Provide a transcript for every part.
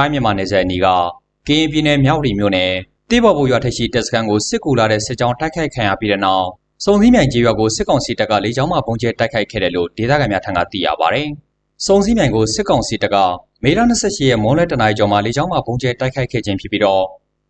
ထိုင်းမြန်မာနယ်စပ်အနီးကကရင်ပြည်နယ်မြောက်ရီမြို့နယ်တေးဘော်ဘူရွာထက်ရှိတပ်စခန်းကိုစစ်ကူလာတဲ့စစ်ကြောင်းတိုက်ခိုက်ခံရပြီးတဲ့နောက်စုံစည်းမြိုင်ကျေးရွာကိုစစ်ကောင်စီတပ်ကလေကြောင်းမှပုံကျဲတိုက်ခိုက်ခဲ့တယ်လို့ဒေသခံများထံကသိရပါဗျ။စုံစည်းမြိုင်ကိုစစ်ကောင်စီတပ်ကမေလ28ရက်မွန်းလွဲတနာရီကျော်မှာလေကြောင်းမှပုံကျဲတိုက်ခိုက်ခဲ့ခြင်းဖြစ်ပြီးတော့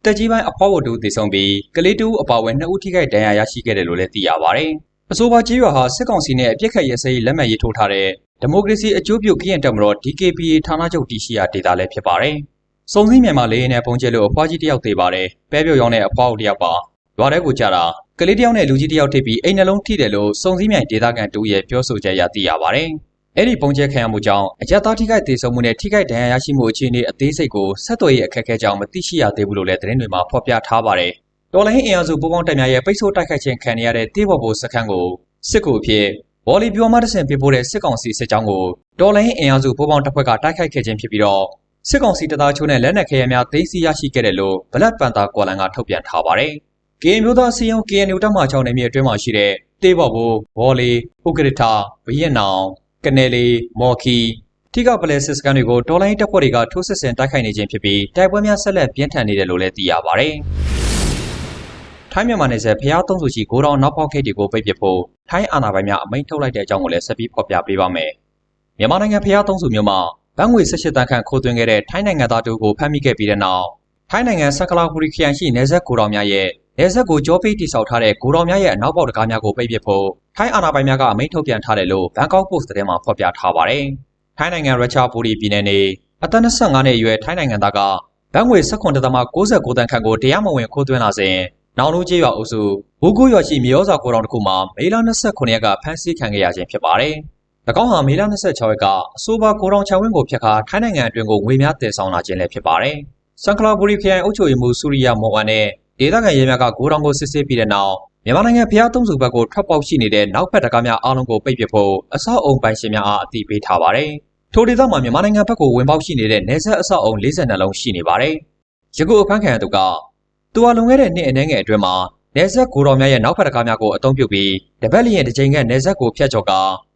တက်ကြီးပိုင်းအဖွားဝတ္ထုတည်ဆုံပြီးကလေးတူအပါအဝင်နှစ်ဦးထိခိုက်ဒဏ်ရာရရှိခဲ့တယ်လို့လည်းသိရပါဗျ။အဆိုပါကျေးရွာဟာစစ်ကောင်စီနဲ့အပြစ်ခတ်ရဲစဲရေးလက်မှတ်ရေးထိုးထားတဲ့ ဒီမိုကရေစီအကျိုးပြုကရင်တပ်မတော် DKPA ဌာနချုပ်တည်ရှိရာဒေသလည်းဖြစ်ပါတယ်။စုံစည်းမြန်မာလေးနဲ့ပုံကျဲလို့အဖွားကြီးတယောက်သေးပါတယ်။ပဲပြုတ်ရောင်းတဲ့အဖွားတယောက်ပါ။ရွာထဲကိုကြတာကလေးတယောက်နဲ့လူကြီးတယောက်ထိပြီးအိမ်နှလုံးထိတယ်လို့စုံစည်းမြိုင်ဒေသခံတူရဲ့ပြောဆိုချက်ရသိရပါတယ်။အဲ့ဒီပုံကျဲခံရမှုကြောင့်အကြက်သားထိခိုက်ဒေဆုံးမှုနဲ့ထိခိုက်ဒဏ်ရာရရှိမှုအခြေအနေအသေးစိတ်ကိုဆက်သွယ်ရေးအခက်အခဲကြောင့်မသိရှိရသေးဘူးလို့လည်းသတင်းတွေမှာဖော်ပြထားပါတယ်။တော်လိုင်းအင်အားစုပူးပေါင်းတပ်များရဲ့ပိတ်ဆို့တိုက်ခိုက်ခြင်းခံရတဲ့တေးဘော်ဘိုစခန်းကိုစစ်ကူအဖြစ် ဗော်လီပြိုမှတဆင်ပြပို့တဲ့စစ်ကောင်စီစစ်ကြောင်းကိုတော်လိုင်းအင်အားစုပူးပေါင်းတပ်ဖွဲ့ကတိုက်ခိုက်ခဲ့ခြင်းဖြစ်ပြီးတော့စစ်ကောင်စီတပ်သားချိုးနဲ့လက်နက်ခဲယမ်းများသိမ်းဆည်းရရှိခဲ့တယ်လို့ဘလက်ပန်တာကွာလန်ကထုတ်ပြန်ထားပါတယ်။ KN မျိုးသားစီယုံ KNU တပ်မှ6နေမြေအတွင်းမှာရှိတဲ့တေးဘော်ဘိုဗော်လီဥက္ကရထဘရင်နောင်ကနေလီမော်ခီထိကပလဲစစ်စကန်တွေကိုတော်လိုင်းတပ်ဖွဲ့တွေကထိုးစစ်ဆင်တိုက်ခိုက်နေခြင်းဖြစ်ပြီးတိုက်ပွဲများဆက်လက်ပြင်းထန်နေတယ်လို့လည်းသိရပါတယ်။ ထိုင်းမြန်မာနယ်စပ်ဖျားသုံးစုရှိဂိုးတောင်နောက်ပေါက်ခိတ်တွေကိုပိတ်ပစ်ဖို့ထိုင်းအာဏာပိုင်များအမိန့်ထုတ်လိုက်တဲ့အကြောင်းကိုလည်းဆက်ပြီးဖော်ပြပေးပါမယ်။မြန်မာနိုင်ငံဖျားသုံးစုမြို့မှာဘန်ငွေ18တန်းခန့်ခိုးသွင်းခဲ့တဲ့ထိုင်းနိုင်ငံသားတို့ကိုဖမ်းမိခဲ့ပြီးတဲ့နောက်ထိုင်းနိုင်ငံဆက်ကလာပူရီခရိုင်ရှိနယ်စပ်ကိုတော်များရဲ့နယ်စပ်ကိုကြောပိတ်တိစောက်ထားတဲ့ကိုတော်များရဲ့အနောက်ပေါက်တကားများကိုပိတ်ပစ်ဖို့ထိုင်းအာဏာပိုင်များကအမိန့်ထုတ်ပြန်ထားတယ်လို့ဘန်ကောက်ပို့စ်သတင်းမှာဖော်ပြထားပါတယ်။ထိုင်းနိုင်ငံရချာပူရီပြည်နယ်နေအသက်25နှစ်အရွယ်ထိုင်းနိုင်ငံသားကဘန်ငွေ16.69တန်းခန့်ကိုတရားမဝင်ခိုးသွင်းလာစဉ် နောင်လူကျေးရွာအုပ်စုဘူကူရွာရှိမြေဩဇာကိုတော်တစ်ခုမှာမေလ29ရက်ကဖမ်းဆီးခံခဲ့ရခြင်းဖြစ်ပါတယ်။၎င်းဟာမေလ26ရက်ကအဆိုပါကိုတော်ချဝင်းကိုဖျက်ခါထိုင်းနိုင်ငံအတွင်းကိုငွေများတည်ဆောင်လာခြင်းလည်းဖြစ်ပါတယ်။စန်ကလာဘူရီခရိုင်အုပ်ချုပ်ရေးမှူးဆူရီယာမော်အန်နဲ့ဒေသခံရဲများကဂိုးတောင်ကိုစစ်ဆေးပြီးတဲ့နောက်မြန်မာနိုင်ငံဖျားသုံးစုဘက်ကိုထွက်ပေါက်ရှိနေတဲ့နောက်ဖက်တကားများအားလုံးကိုပိတ်ပစ်ဖို့အဆောက်အုံပိုင်ရှင်များအားအသိပေးထားပါတယ်။ထိုဒေသမှာမြန်မာနိုင်ငံဘက်ကိုဝင်ပေါက်ရှိနေတဲ့နေဆက်အဆောက်အုံ42လုံးရှိနေပါတယ်။ယခုအခန်းခံရသူက သူဟာလွန်ခဲ့တဲ့နှစ်အနည်းငယ်အတွင်းမှာနေဆက်ကိုတော်များရဲ့နောက်ဖက်တကားများကိုအသုံးပြုပြီးတပတ်လျင်တစ်ချိန်ကနေဆက်ကိုဖျက်ချော်က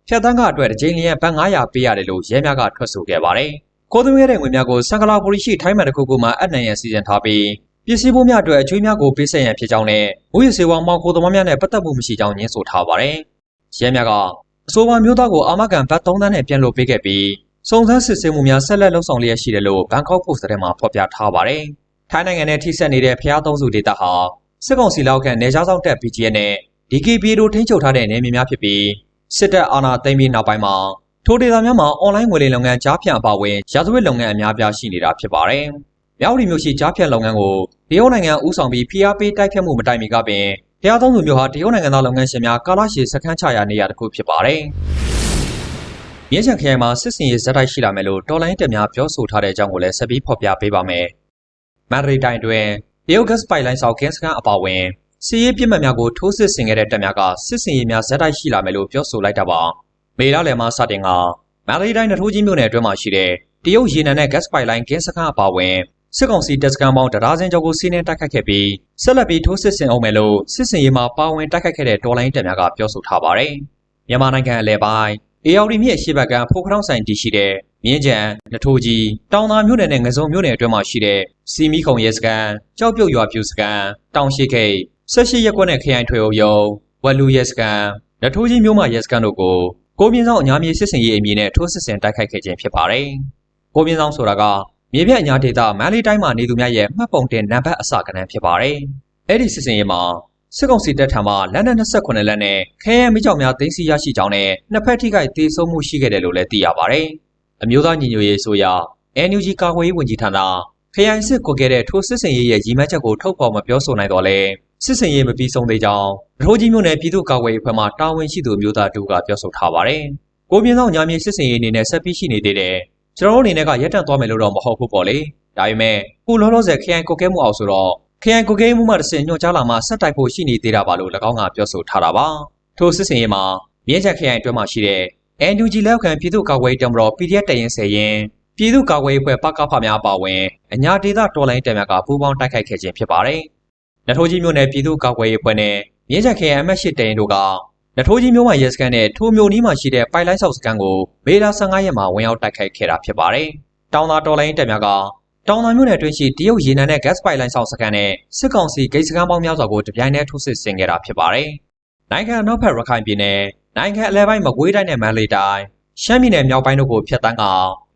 ဖျက်တန်းကအတွက်တစ်ချိန်လျင်ဘတ်900ပေးရတယ်လို့ရဲများကထွက်ဆိုခဲ့ပါတယ်။ကိုသွင်းခဲ့တဲ့ငွေများကိုစံကလာပူရီရှိထိုင်းမှန်တစ်ခုခုမှအနှံ့ရန်စီစဉ်ထားပြီးပစ္စည်းပိုးများအတွက်အကျွေးများကိုပေးဆက်ရန်ဖြစ်ကြောင်းနဲ့မူရစေဝါမောင်ခိုသမားများနဲ့ပတ်သက်မှုမရှိကြောင်းညင်းဆိုထားပါတယ်။ရဲများကအဆိုပါမျိုးသားကိုအာမခံဘတ်3သန်းနဲ့ပြန်လို့ပေးခဲ့ပြီးစုံစမ်းစစ်ဆေးမှုများဆက်လက်လုပ်ဆောင်လျက်ရှိတယ်လို့ဘန်ကောက်ပို့စ်ထဲမှာဖော်ပြထားပါတယ်။ ထိုင်းနိုင်ငံနဲ့ထိစပ်နေတဲ့ဖျားသုံးစုဒေသဟာစစ်ကောင်စီလောက်ခံနေကြားဆောင်တပ် BGN နဲ့ DKP တို့ထိန်းချုပ်ထားတဲ့နေမြေများဖြစ်ပြီးစစ်တပ်အာဏာသိမ်းပြီးနောက်ပိုင်းမှာထိုဒေသများမှာအွန်လိုင်းငွေလိမ်လုပ်ငန်းကြားဖြန့်အပါအဝင်ရာဇဝတ်လုပ်ငန်းအများပြားရှိနေတာဖြစ်ပါတယ်။မြောက်ရီမြို့ရှိကြားဖြန့်လုပ်ငန်းကိုတရုတ်နိုင်ငံဦးဆောင်ပြီးဖိအားပေးတိုက်ဖြတ်မှုမတိုင်မီကပင်တရားသုံးသူမျိုးဟာတရုတ်နိုင်ငံသားလုပ်ငန်းရှင်များကာလရှည်စခန်းချရာနေရာတစ်ခုဖြစ်ပါတယ်။မြင်းချံခရိုင်မှာစစ်စင်ရေးဇက်တိုက်ရှိလာမယ်လို့တော်လိုင်းတက်များပြောဆိုထားတဲ့အကြောင်းကိုလည်းဆက်ပြီးဖော်ပြပေးပါမယ်။ မန္တလေးတိုင်းတွင်တရုတ်ဂတ်စ်ပိုက်လိုင်းဆောက်ကင်းစခန်းအပါအဝင်စီးရေးပြစ်မှတ်များကိုထိုးစစ်ဆင်ခဲ့တဲ့တပ်များကစစ်စင်ရေးများဇက်တိုက်ရှိလာမယ်လို့ပြောဆိုလိုက်တာပါ။မေလလယ်မှာစတင်ကမန္တလေးတိုင်းနထိုးကြီးမြို့နယ်အတွင်းမှာရှိတဲ့တရုတ်ရေနံနဲ့ဂတ်စ်ပိုက်လိုင်းကင်းစခန်းအပါအဝင်စစ်ကောင်စီတပ်စခန်းပေါင်းတရားစင်ကျော်ကိုစီးနှင်းတိုက်ခိုက်ခဲ့ပြီးဆက်လက်ပြီးထိုးစစ်ဆင်အောင်မယ်လို့စစ်စင်ရေးမှာပါဝင်တိုက်ခိုက်ခဲ့တဲ့တော်လိုင်းတပ်များကပြောဆိုထားပါတယ်။မြန်မာနိုင်ငံအလဲပိုင်းအေယော်ဒီမြစ်ရှေ့ဘက်ကဖိုးခရောင်းဆိုင်တည်ရှိတဲ့ မြင်းကြံနထိုးကြီးတောင်သာမြို့နယ်နဲ့ငစုံမြို့နယ်အတွင်းမှာရှိတဲ့စီမီခုံရဲစခန်းကြောက်ပြုတ်ရွာပြူစခန်းတောင်ရှိခိတ်ဆက်ရှိရက်ကွက်နဲ့ခရိုင်ထွေအုပ်ရုံဝက်လူရဲစခန်းနထိုးကြီးမြို့မှရဲစခန်းတို့ကိုကိုမြင့်ဆောင်အညာမြေစစ်စင်ရေးအမည်နဲ့ထိုးစစ်ဆင်တိုက်ခိုက်ခဲ့ခြင်းဖြစ်ပါတယ်။ကိုမြင့်ဆောင်ဆိုတာကမြေပြအညာဒေသမန္တလေးတိုင်းမှာနေသူများရဲ့မှတ်ပုံတင်နံပါတ်အစကဏ္ဍဖြစ်ပါတယ်။အဲ့ဒီစစ်စင်ရေးမှာစစ်ကောင်စီတပ်ထံမှလက်နက်28လက်နဲ့ခဲယမ်းမိကြောင်များသိမ်းဆည်းရရှိကြောင်းနဲ့နှစ်ဖက်ထိခိုက်ဒေဆုံးမှုရှိခဲ့တယ်လို့လည်းသိရပါတယ်။ အမျိုးသားညီညွတ်ရေးဆိုရ NUG ကာကွယ်ရေးဝန်ကြီးဌာနခရိုင်စစ်ကိုခဲ့တဲ့ထိုးစစ်စင်ရေးရဲ့ရည်မှန်းချက်ကိုထုတ်ဖော်မပြောဆိုနိုင်တော့လဲစစ်စင်ရေးမပြီးဆုံးသေးကြောင်းထိုးကြီးမြို့နယ်ပြည်သူ့ကာကွယ်ရေးအဖွဲ့မှတာဝန်ရှိသူမျိုးသားတို့ကပြောဆိုထားပါတယ်။ကိုပြင်းဆောင်ညာမြေစစ်စင်ရေးအနေနဲ့ဆက်ပြီးရှိနေသေးတယ်။ကျွန်တော်တို့အနေနဲ့ကရက်တန့်သွားမယ်လို့တော့မဟုတ်ဘူးပေါ့လေ။ဒါပေမဲ့ခုလောလောဆယ်ခရိုင်ကိုကဲမှုအောင်ဆိုတော့ခရိုင်ကိုကဲမှုမှတစ်စင်ညွှန်ကြားလာမှဆက်တိုက်ဖို့ရှိနေသေးတာပါလို့၎င်းကပြောဆိုထားတာပါ။ထိုစစ်စင်ရေးမှာမြင်းချက်ခရိုင်အတွင်းမှာရှိတဲ့ NUG လက်ခံပြည်သူ့ကာကွယ်ရေးတပ်မတော် PDF တရင်ဆယ်ရင်ပြည်သူ့ကာကွယ်ရေးအဖွဲ့ပကဖများပါဝင်အညာဒေသတော်လိုင်းတပ်များကပူးပေါင်းတိုက်ခိုက်ခဲ့ခြင်းဖြစ်ပါတယ်။နထိုးကြီးမြို့နယ်ပြည်သူ့ကာကွယ်ရေးအဖွဲ့နဲ့မြင်းချက်ခရိုင်အမှတ်၈တရင်တို့ကနထိုးကြီးမြို့မှာရဲစခန်းနဲ့ထိုးမြို့နီးမှာရှိတဲ့ပိုက်လိုင်းဆောက်စခန်းကိုမေလ15ရက်မှာဝင်ရောက်တိုက်ခိုက်ခဲ့တာဖြစ်ပါတယ်။တောင်သာတော်လိုင်းတပ်များကတောင်သာမြို့နယ်အတွင်းရှိတရုတ်ရေနံနဲ့ gas pipeline ဆောင်စခန်းနဲ့စစ်ကောင်စီဂိတ်စခန်းပေါင်းများစွာကိုတပြိုင်တည်းထိုးစစ်ဆင်ခဲ့တာဖြစ်ပါတယ်။နိုင်ငံအနောက်ဘက်ရခိုင်ပြည်နယ် နိုင်ငံအလဲပိုင်းမကွေးတိုင်းနဲ့မန္တလေးတိုင်းရှမ်းပြည်နယ်မြောက်ပိုင်းတို့ကိုဖျက်ဆီးက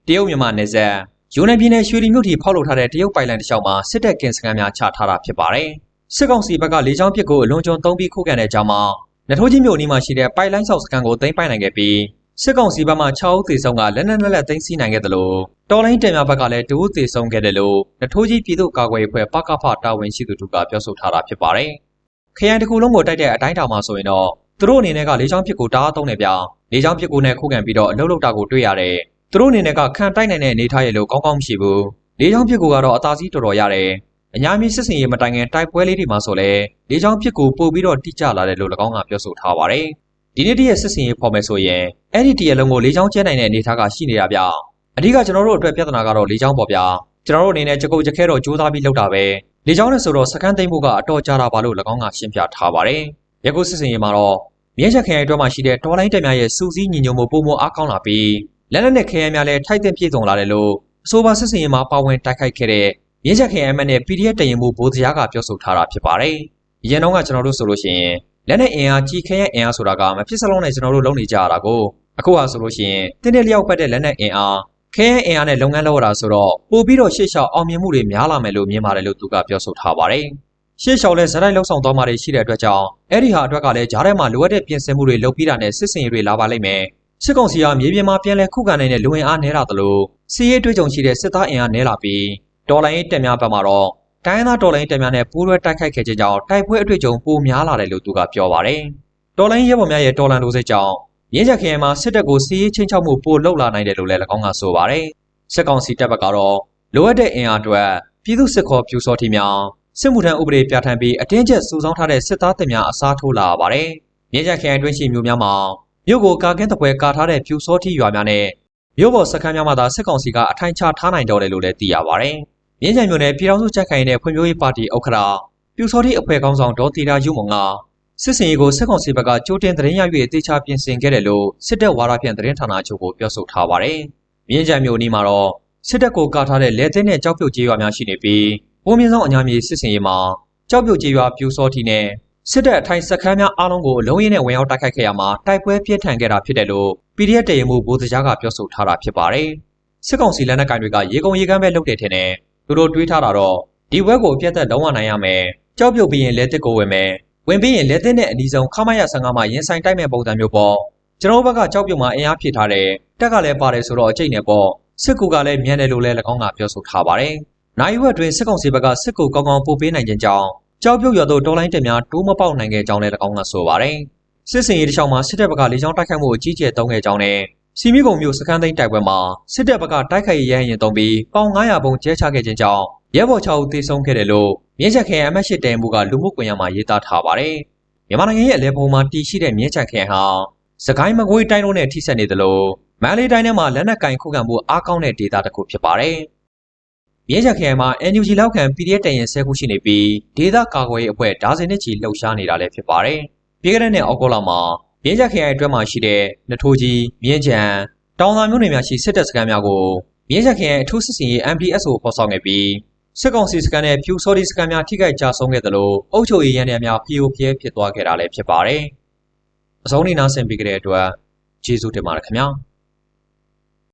တရုတ်မြန်မာနယ်စပ်ယူနန်ပြည်နယ်ရွှေလီမြို့ထိဖောက်လုပ်ထားတဲ့တရုတ်ပိုင်လန်တစ်လျှောက်မှာစစ်တပ်ကင်စခန်းများချထားတာဖြစ်ပါတယ်။စစ်ကောင်စီဘက်ကလေကြောင်းပစ်ကိုအလွန်ကျွံသုံးပြီးခုခံတဲ့အကြောင်းမှာနထိုးကြီးမြို့နီးမှာရှိတဲ့ပိုင်လိုင်းဆောက်စခန်းကိုသိမ်းပိုက်နိုင်ခဲ့ပြီးစစ်ကောင်စီဘက်မှ6ဦးသေဆုံးကလက်နက်လက်လက်သိမ်းဆည်းနိုင်ခဲ့တယ်လို့တော်လိုင်းတင်များဘက်ကလည်း2ဦးသေဆုံးခဲ့တယ်လို့နထိုးကြီးပြည်သူ့ကာကွယ်ရေးအဖွဲ့ပကဖတာဝန်ရှိသူတို့ကပြောဆိုထားတာဖြစ်ပါတယ်။ခရိုင်တစ်ခုလုံးကိုတိုက်တဲ့အတိုင်းအတာမှာဆိုရင်တော့ သူတို့အနေနဲ့ကလေကြောင်းပစ်ကိုတားအသုံးနေပြလေကြောင်းပစ်ကိုနဲ့ခုခံပြီးတော့အလုတ်လုတ်တာကိုတွေ့ရတယ်။သူတို့အနေနဲ့ကခံတိုက်နိုင်တဲ့အနေထားရလို့ကောင်းကောင်းမရှိဘူး။လေကြောင်းပစ်ကိုကတော့အသာစီးတော်တော်ရတယ်။အညာမီစစ်စင်ရေးမတိုင်ခင်တိုက်ပွဲလေးတွေမှာဆိုလဲလေကြောင်းပစ်ကိုပို့ပြီးတော့တိကျလာတယ်လို့၎င်းကပြောဆိုထားပါတယ်။ဒီနေ့တည်းရဲ့စစ်စင်ရေးဖော်မယ်ဆိုရင်အဲ့ဒီတည်းရဲ့လုံးကိုလေကြောင်းကျဲနိုင်တဲ့အနေထားကရှိနေတာဗျ။အဓိကကျွန်တော်တို့အတွက်ပြဿနာကတော့လေကြောင်းပေါ့ဗျာ။ကျွန်တော်တို့အနေနဲ့ကြကုတ်ကြခဲတော့ကြိုးစားပြီးလုပ်တာပဲ။လေကြောင်းနဲ့ဆိုတော့စကန်သိမ့်ဖို့ကအတော်ကြာတာပါလို့၎င်းကရှင်းပြထားပါတယ်။ ရကုစစ်စင်ရေးမှာတော့မြင်းချက်ခရိုင်အတွင်းမှာရှိတဲ့တော်လိုင်းတက်များရဲ့စူးစီးညီညွတ်မှုပုံမအားကောင်းလာပြီးလက်နက်နဲ့ခရိုင်များလည်းထိုက်တဲ့ပြည့်စုံလာတယ်လို့အဆိုပါစစ်စင်ရေးမှာပါဝင်တိုက်ခိုက်ခဲ့တဲ့မြင်းချက်ခရိုင်အမတ်နဲ့ PDF တရင်မှုဘိုးစရာကပြောဆိုထားတာဖြစ်ပါတယ်။အရင်တော့ကကျွန်တော်တို့ဆိုလို့ရှိရင်လက်နဲ့အင်အားကြီးခဲရဲ့အင်အားဆိုတာကမဖြစ်စလုံးနဲ့ကျွန်တော်တို့လုပ်နေကြရတာကိုအခုဟာဆိုလို့ရှိရင်တင်းတဲ့လျောက်ပတ်တဲ့လက်နဲ့အင်အားခဲရဲ့အင်အားနဲ့လုပ်ငန်းလုပ်ရတာဆိုတော့ပို့ပြီးတော့ရှေ့လျှောက်အောင်မြင်မှုတွေများလာမယ်လို့မြင်ပါတယ်လို့သူကပြောဆိုထားပါတယ်။ ရှေ့လျှောက်လဲဇရိုက်လောက်ဆောင်သွားမှတွေရှိတဲ့အတွက်ကြောင့်အဲ့ဒီဟာအတွက်ကလည်းဂျားထဲမှာလိုအပ်တဲ့ပြင်ဆင်မှုတွေလုပ်ပြီးတာနဲ့စစ်စင်ရေးတွေလာပါလိမ့်မယ်။စစ်ကောင်စီကမြေပြင်မှာပြန်လဲခုခံနိုင်တဲ့လူဝင်အားနည်းတာသလိုစီးရေးတွေးကြုံရှိတဲ့စစ်သားအင်အားနည်းလာပြီးဒေါ်လာရေးတက်များဘက်မှာတော့တိုင်းသားဒေါ်လာရေးတက်များနဲ့ပူးတွဲတိုက်ခိုက်ခဲ့ခြင်းကြောင့်တိုက်ပွဲအတွေ့အကြုံပိုများလာတယ်လို့သူကပြောပါတယ်။ဒေါ်လာရေးရဲဘော်များရဲ့ဒေါ်လာလိုစိတ်ကြောင့်ရင်းချက်ခရိုင်မှာစစ်တပ်ကိုစီးရေးချင်းချောက်မှုပိုလှုပ်လာနိုင်တယ်လို့လည်း၎င်းကဆိုပါတယ်။စစ်ကောင်စီတပ်ဘက်ကတော့လိုအပ်တဲ့အင်အားအတွက်ပြည်သူစစ်ခေါ်ပြူစောတိများ စစ်မှုထမ်းဥပဒေပြဋ္ဌာန်းပြီးအတင်းကျပ်စုဆောင်းထားတဲ့စစ်သားတပ်များအစားထိုးလာပါတယ်။မြင်းချက်ခရိုင်တွင်းရှိမြို့များမှာမြို့ကိုကာကင်းတပွဲကာထားတဲ့ပြူစောတိရွာများနဲ့မြို့ပေါ်စခန်းများမှာသာစစ်ကောင်စီကအထိုင်ချထားနိုင်တော့တယ်လို့လည်းသိရပါတယ်။မြင်းချံမြို့နယ်ပြည်ထောင်စုချက်ခိုင်တဲ့ဖွံ့ဖြိုးရေးပါတီဥက္ကဋ္ဌပြူစောတိအဖွဲ့ခေါင်းဆောင်ဒေါ်တီတာယူမုံကစစ်စင်ရေးကိုစစ်ကောင်စီဘက်ကကြိုတင်သတင်းရ၍တေချာပြင်ဆင်ခဲ့တယ်လို့စစ်တပ်ဝါဒဖြန့်သတင်းဌာနချုပ်ကိုပြောဆိုထားပါတယ်။မြင်းချံမြို့နီးမှာတော့စစ်တပ်ကိုကာထားတဲ့လက်သိန်းနဲ့ကြောက်ပြုတ်ကြေးရွာများရှိနေပြီး ပုံမြင့်ဆောင်အညာမြေစစ်စင်ရေးမှာကြောက်ပြုတ်ကြေးရွာပြူစောတိနဲ့စစ်တပ်အထိုင်စခန်းများအားလုံးကိုအလုံးရင်းနဲ့ဝင်ရောက်တိုက်ခိုက်ခဲ့ရမှာတိုက်ပွဲပြင်းထန်ခဲ့တာဖြစ်တယ်လို့ PDF တရင်မှုဘိုးစကြားကပြောဆိုထားတာဖြစ်ပါတယ်။စစ်ကောင်စီလက်နက်ကိုင်တွေကရေကုန်ရေကမ်းပဲလုပ်တဲ့ထင်တယ်။သူတို့တွေးထားတာတော့ဒီဘက်ကိုအပြတ်သက်လုံးဝနိုင်ရမယ်။ကြောက်ပြုတ်ပြီးရင်လက်တစ်ကိုဝင်မယ်။ဝင်ပြီးရင်လက်တစ်နဲ့အနီးဆုံးခမရ15မှာရင်ဆိုင်တိုက်မဲ့ပုံစံမျိုးပေါ့။ကျွန်တော်ဘက်ကကြောက်ပြုတ်မှာအင်အားဖြည့်ထားတယ်။တက်ကလည်းပါတယ်ဆိုတော့အကျိတ်နဲ့ပေါ့။စစ်ကူကလည်းမြန်တယ်လို့လည်း၎င်းကပြောဆိုထားပါတယ်။ နိုင်ဝက်တွင်စစ်ကောင်စီဘက်ကစစ်ကူကောင်းကောင်းပို့ပေးနိုင်ခြင်းကြောင့်ကြောက်ပြုတ်ရသောတော်လိုင်းတက်များတိုးမပေါက်နိုင်ခဲ့ကြောင်းလည်း၎င်းကဆိုပါတယ်။စစ်စင်ရေးတစ်ချောင်းမှာစစ်တပ်ဘက်ကလေကြောင်းတိုက်ခိုက်မှုအကြီးကျယ်တုံးခဲ့ကြောင်းနဲ့စီမီကုံမျိုးစခန်းသိမ်းတိုက်ပွဲမှာစစ်တပ်ဘက်ကတိုက်ခိုက်ရဟရင်တုံးပြီးပေါင်900ပုံကျဲချခဲ့ခြင်းကြောင့်ရဲဘော်6ဦးသေဆုံးခဲ့တယ်လို့မြင်းချက်ခရိုင်အမတ်ရှိတဲမှုကလူမှုကွန်ရက်မှာရေးသားထားပါတယ်။မြန်မာနိုင်ငံရဲ့အလဲပုံမှာတည်ရှိတဲ့မြင်းချက်ခရိုင်ဟာစကိုင်းမကွေးတိုင်းတို့နဲ့ထိစပ်နေသလိုမန္တလေးတိုင်းထဲမှာလက်နက်ကင်ခုခံမှုအားကောင်းတဲ့ဒေသတစ်ခုဖြစ်ပါတယ်။ မြင်းချက်ခရိုင်မှာ NUG လောက်ခံ PDF တရင်ဆဲခုရှိနေပြီးဒေသကာကွယ်ရေးအဖွဲ့ဒါဇင်နဲ့ချီလှုပ်ရှားနေတာလည်းဖြစ်ပါတယ်။ပြည်ကတဲ့နဲ့အောက်ကောလာမှာမြင်းချက်ခရိုင်အတွင်းမှာရှိတဲ့နထိုးကြီးမြင်းချံတောင်သာမြို့နယ်များရှိစစ်တပ်စခန်းများကိုမြင်းချက်ခရိုင်အထူးစစ်စင်ရေး MPSO ဖော်ဆောင်ခဲ့ပြီးစစ်ကောင်စီစကန်နဲ့ဖြူစော်ဒီစကန်များထိခိုက်ကြဆုံးခဲ့သလိုအုပ်ချုပ်ရေးရန်တွေများဖီယိုဖျဲဖြစ်သွားခဲ့တာလည်းဖြစ်ပါတယ်။အစုံနေနာဆင်ပေးကြတဲ့အတွက်ကျေးဇူးတင်ပါတယ်ခင်ဗျာ။